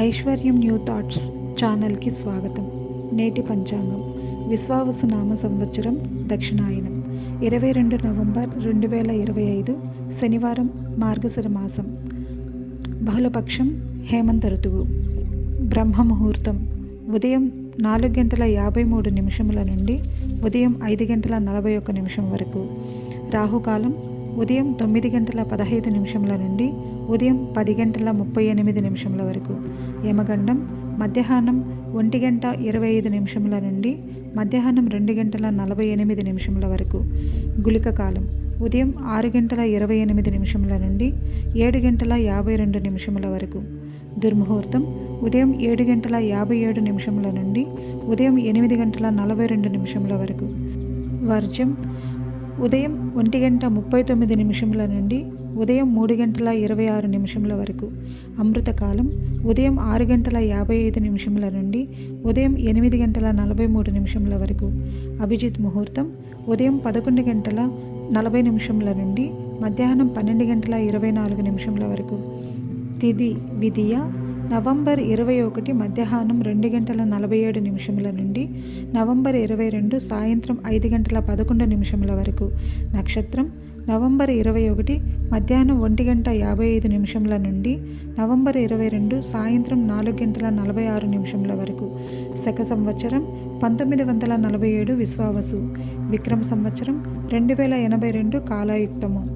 ఐశ్వర్యం new thoughts ఛానల్కి స్వాగతం. నేటి పంచాంగం. విశ్వావసు నామ సంవత్సరం దక్షిణాయనం. ఇరవై రెండు నవంబర్ రెండు వేల ఇరవై ఐదు శనివారం మార్గశిర మాసం. బహుళపక్షం హేమంత ఋతువు. బ్రహ్మ ముహూర్తం ఉదయం నాలుగు గంటల యాభై మూడు నిమిషముల నుండి ఉదయం ఐదు గంటల నలభై ఒక్క నిమిషం వరకు. రాహుకాలం ఉదయం తొమ్మిది గంటల పదహైదు నిమిషముల నుండి ఉదయం పది గంటల ముప్పై ఎనిమిది నిమిషముల వరకు. యమగండం మధ్యాహ్నం ఒంటి గంట ఇరవై ఐదు నిమిషముల నుండి మధ్యాహ్నం రెండు గంటల నలభై ఎనిమిది నిమిషముల వరకు. గుళిక కాలం ఉదయం ఆరు గంటల ఇరవై ఎనిమిది నిమిషముల నుండి ఏడు గంటల యాభై రెండు నిమిషముల వరకు. దుర్ముహూర్తం ఉదయం ఏడు గంటల యాభై ఏడు నిమిషముల నుండి ఉదయం ఎనిమిది గంటల నలభై రెండు నిమిషముల వరకు. వర్జం ఉదయం ఒంటి గంట ముప్పై తొమ్మిది నిమిషముల నుండి ఉదయం మూడు గంటల ఇరవై ఆరు నిమిషముల వరకు. అమృతకాలం ఉదయం ఆరు గంటల యాభై ఐదు నిమిషముల నుండి ఉదయం ఎనిమిది గంటల నలభై మూడు నిమిషముల వరకు. అభిజిత్ ముహూర్తం ఉదయం పదకొండు గంటల నలభై నిమిషముల నుండి మధ్యాహ్నం పన్నెండు గంటల ఇరవై నాలుగు నిమిషముల వరకు. తిది విధియ నవంబర్ ఇరవై ఒకటి మధ్యాహ్నం రెండు గంటల నలభై ఏడు నిమిషముల నుండి నవంబర్ ఇరవై రెండు సాయంత్రం ఐదు గంటల పదకొండు నిమిషముల వరకు. నక్షత్రం నవంబర్ ఇరవై ఒకటి మధ్యాహ్నం ఒంటి గంట యాభై ఐదు నిమిషముల నుండి నవంబర్ ఇరవై రెండు సాయంత్రం నాలుగు గంటల నలభై ఆరు నిమిషముల వరకు. శక సంవత్సరం పంతొమ్మిది వందల నలభై ఏడు విశ్వావసు. విక్రమ సంవత్సరం రెండు వేల ఎనభై రెండు కాలాయుక్తము.